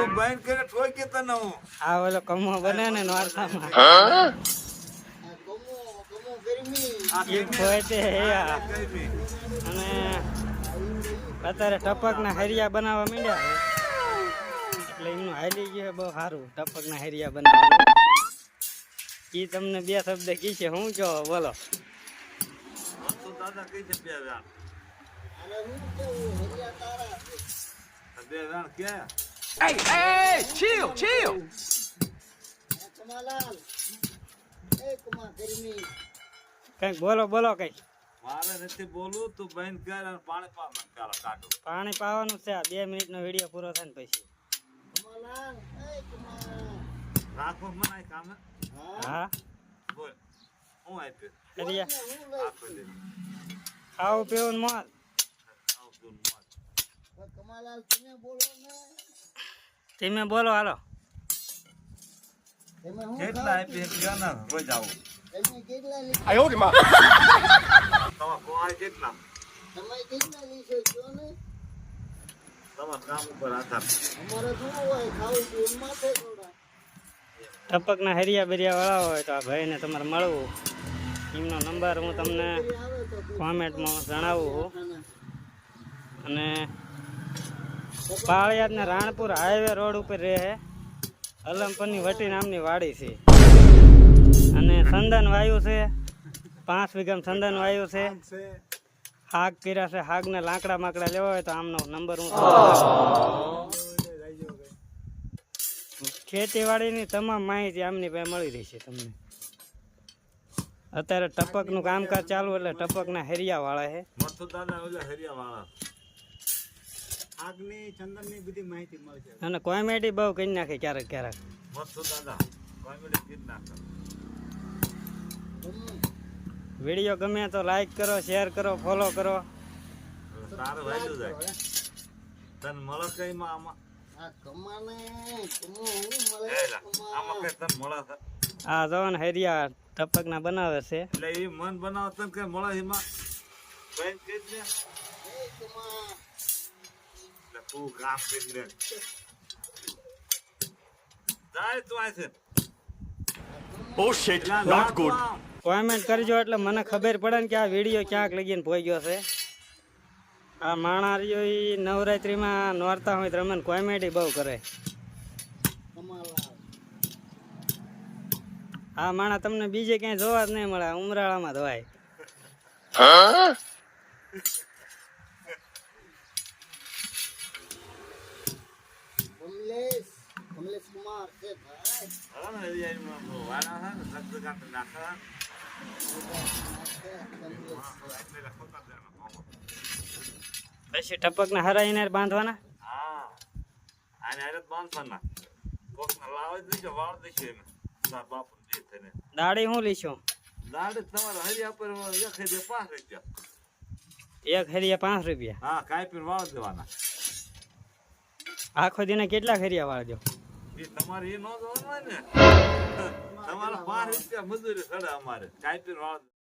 તું બંધ કરે ઠોકી તને હું. આ ઓલો કમો બને ને નોરતામાં. એ હે. અને અત્યારે ટપકના હરિયા બનાવવા માંડ્યા એટલે એમનું હાલી ગયું બહુ સારું ટપકના હરિયા બનાવવા. ઈ તમને બે શબ્દ કી છે હું કહો બોલો. દાદા કઈ છે બે વેણ બે વેણ chill. કઈ બોલો બોલો કઈ મારે નથી બોલવું તું બંધ કર અને પાણી પા મને પેલા કાઢું. પાણી પાવાનું છે આ બે મિનિટનો વીડિયો પૂરો થાય ને પછી. રાખો મને કામે. હા? બોલ હું આપ્યું? હરિયા આપો દે ખાવું પીવું ને મોજ. આવતું તમે બોલો હાલો. કેટલા આપી ગાના રોજ આવું તમારા કોણ કેટલા? તમારા કામ ઉપર આધાર. ટપકના હરિયા બરિયા વાળા હોય તો આ ભાઈને તમારે મળવું. એમનો નંબર હું તમને કોમેન્ટમાં જણાવું છું અને પાળિયાદ ને રાણપુર હાઈવે રોડ ઉપર રહે અલમપરની વટી નામની વાડી છે. અને સંદન વાયુ છે. પાંચ વીઘામ સંદન વાયુ છે. હાગ કર્યા છે. હાગને લાકડા માકડા લેવા હોય તો આમનો નંબર હું ખેતીવાડીની તમામ માહિતી આમની પાસે મળી રહી છે તમને. અત્યારે ટપકનું કામકાજ ચાલુ એટલે ટપકના હેરિયા વાળા છે આગની ચંદનની બધી માહિતી મળશે. અને કોમેડી બહુ કરી નાખે ક્યારેક ક્યારેક. મથુ દાદા કોમેડી કરી નાખે. વીડિયો ગમે તો લાઈક કરો શેર કરો ફોલો કરો. તારે વાયલું જાય. તને મળે કઈ માં આમાં? આમાં તને મળે આ જવાન હેરિયા ટપકના બનાવે છે. એટલે એ મન બનાવ તને કઈ મળે એમાં? કઈ તું કામ કરી લે જાય તું આ છે Oh shit, not good. Comment કરજો એટલે મને ખબર પડે ને કે આ વીડિયો ક્યાંક લગીને પહોંચ્યો છે. આ માણા રહ્યો એ નવરાત્રીમાં નોરતા હોય તો મને કોમેડી બહુ કરે. આ માણા તમને બીજે ક્યાંય જોવા જ નહીં મળે ઉમરાળામાં ધોવાય. હવે ને હરિયા એમાં વાળા છે ને. હરાઈને બાંધવાના? હા આને હારે જ બાંધવાના કોકને લાવે જ નહીં વાળ દેશે એને તાર બાપુ જે થઈને દાડી હું લીશો? દાડે તમારે હરિયા પર એક હજાર પાંચ રૂપિયા એક હરિયા પાંચ રૂપિયા. હા કાંઈ વાળ દેવાના. આખો દિને કેટલા હરિયા વાળજો? એ તમારે એ ન જવાનું હોય ને. તમારે પાંચ રૂપિયા મજૂરી સડે અમારે. કાપી